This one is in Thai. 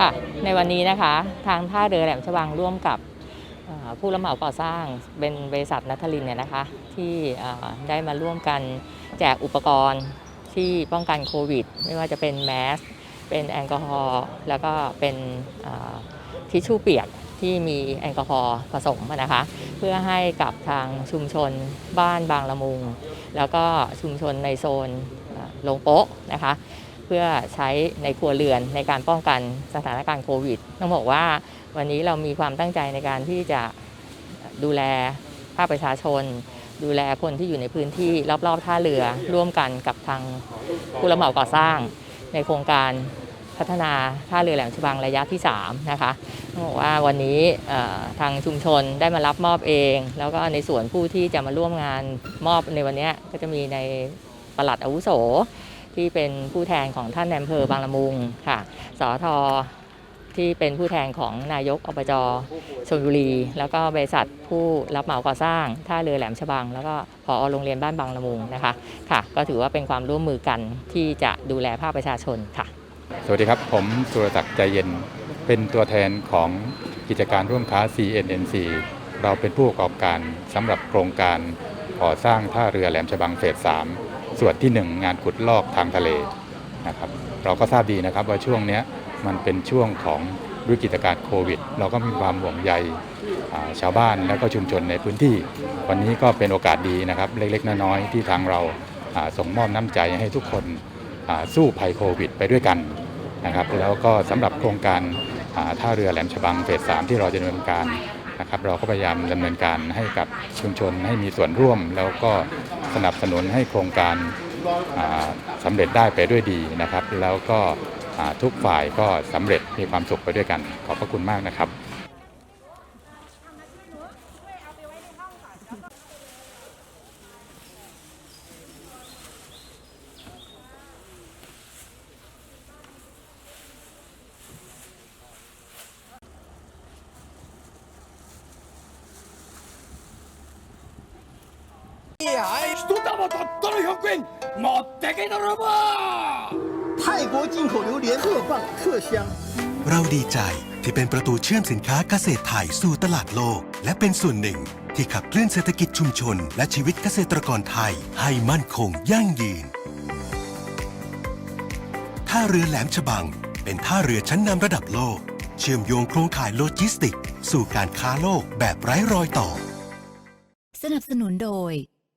ค่ะ ในวันนี้นะคะ ทางท่าเรือแหลมฉบังร่วมกับผู้รับเหมาก่อสร้างเป็นบริษัทนัทลินเนี่ยนะคะ ที่ได้มาร่วมกันแจกอุปกรณ์ที่ป้องกันโควิด ไม่ว่าจะเป็นแมสเป็นแอลกอฮอล์แล้วก็เป็นทิชชู่เปียกที่มีแอลกอฮอล์ผสมนะคะ เพื่อให้กับทางชุมชนบ้านบางละมุง แล้วก็ชุมชนในโซนลงโป๊ะนะคะ เพื่อใช้ในครัวเรือนในการป้องกันสถานการณ์โควิด ต้องบอกว่าวันนี้เรามีความตั้งใจในการที่จะดูแลภาคประชาชน ดูแลคนที่อยู่ในพื้นที่รอบๆท่าเรือร่วมกันกับทางผู้รับเหมาก่อสร้าง ในโครงการพัฒนาท่าเรือแหลมฉบังระยะที่ 3 นะคะต้องบอกว่าวันนี้ทางชุมชนได้มารับมอบเอง แล้วก็ในส่วนผู้ที่จะมาร่วมงานมอบในวันนี้ก็จะมีในปลัดอาวุโส ที่เป็นผู้แทนของท่านนายอำเภอบางละมุงค่ะ สอทอที่เป็นผู้แทนของนายกอบจชลบุรี แล้วก็บริษัทผู้รับเหมาก่อสร้างท่าเรือแหลมฉบัง แล้วก็พอโรงเรียนบ้านบางละมุงนะคะค่ะ ก็ถือว่าเป็นความร่วมมือกันที่จะดูแลภาคประชาชนค่ะ สวัสดีครับ ผมสุรศักดิ์ใจเย็น เป็นตัวแทนของกิจการร่วมค้า CNNC เราเป็นผู้ประกอบการสำหรับโครงการก่อสร้างท่าเรือแหลมฉบังเฟส3 ส่วนที่ 1 งานขุดลอกทางทะเลนะครับเราก็ทราบดีนะครับว่าช่วงนี้มันเป็นช่วงของวิกฤตการณ์โควิด เราก็มีความห่วงใยชาวบ้านและก็ชุมชนในพื้นที่ วันนี้ก็เป็นโอกาสดีนะครับ เล็กๆน้อยๆที่ทางเราส่งมอบน้ำใจให้ทุกคนสู้ภัยโควิด ไปด้วยกันนะครับแล้วก็สำหรับโครงการท่าเรือแหลมฉบังเฟสสามที่เราจะดำเนินการ นะครับ เราก็พยายามดำเนินการให้กับชุมชนให้มีส่วนร่วม แล้วก็สนับสนุนให้โครงการาสำเร็จได้ไปด้วยดีนะครับ แล้วก็ทุกฝ่ายก็สำเร็จมีความสุขไปด้วยกัน ขอบพระคุณมากนะครับ 一玉たったの100円持ってけ泥棒泰国进口榴莲特棒特香。 เราดีใจที่เป็นประตูเชื่อมสินค้าเกษตรไทยสู่ตลาดโลก และเป็นส่วนหนึ่งที่ขับเคลื่อนเศรษฐกิจชุมชน และชีวิตเกษตรกรไทย ให้มั่นคงยั่งยืน ท่าเรือแหลมฉบัง เป็นท่าเรือชั้นนำระดับโลก เชื่อมโยงโครงข่ายโลจิสติก สู่การค้าโลกแบบไร้รอยต่อ สนับสนุนโดย